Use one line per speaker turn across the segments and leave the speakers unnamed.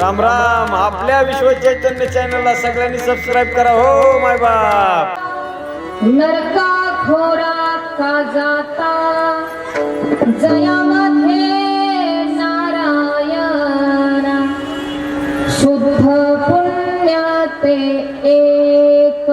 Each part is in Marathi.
राम राम. आपल्या विश्व चैतन्य चॅनलला सगळ्यांनी सबस्क्राईब करा. हो माय बाप.
नरका खोरा का जाता? जयामध्ये नारायण. शुद्ध पुण्य ते एक.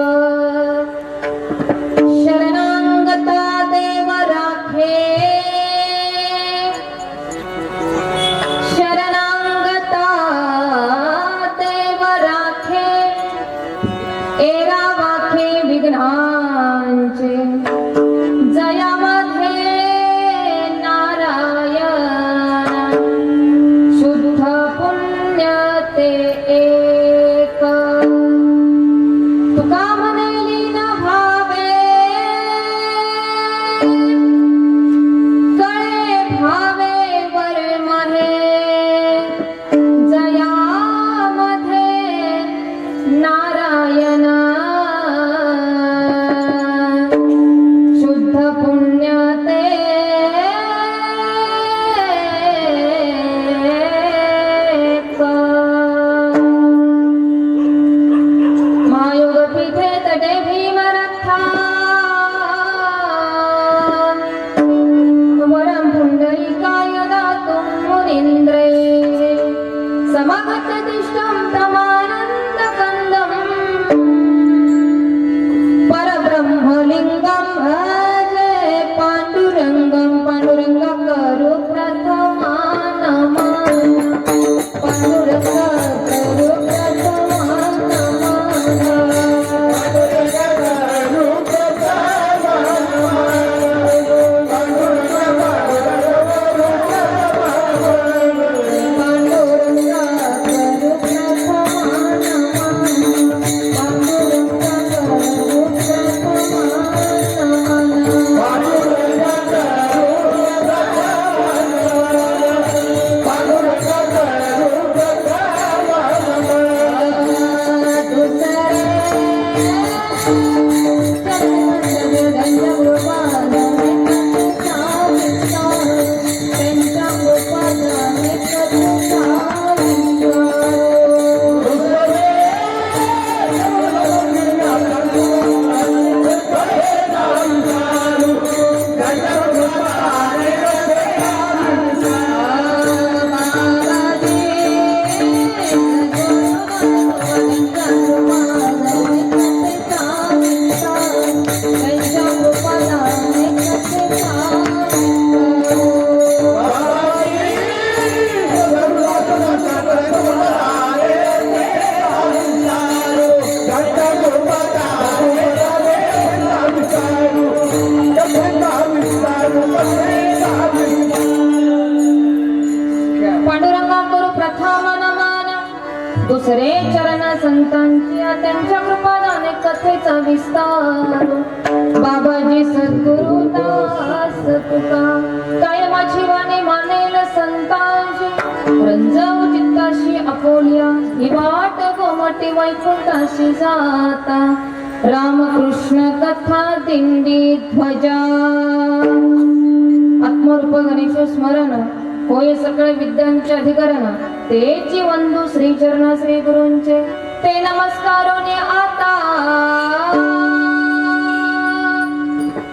दुसरे चरण संतांची त्यांच्या कृपादाने कथेचा विस्तार. बाबाजी सद्गुरु दास तुका कायमाची वाणी मानेल संतांची रंजव चित्ताशी अकोल्या ही वाट गोमटी वैकुंठाशी जाता. रामकृष्ण कथा दिंडी ध्वजा. आत्मरूप गणेश स्मरण होय सकळ विद्यांचे अधिकरण. तेची वंदू श्री चरण श्री गुरुंचे. ते नमस्कारोने आता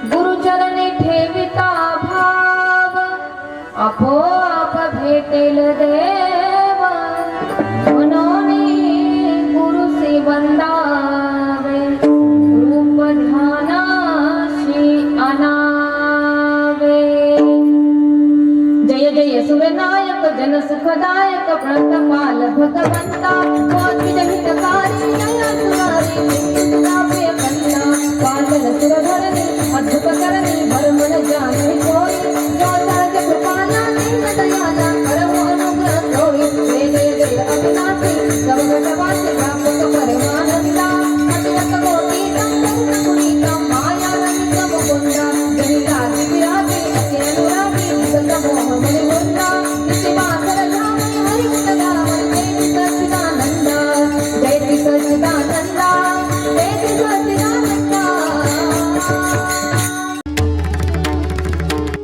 गुरुचरणे ठेविता भाव. आपोआप भेटेल देव. म्हणून गुरुसी वंदा सुखदायक प्रणतपाल भगवंता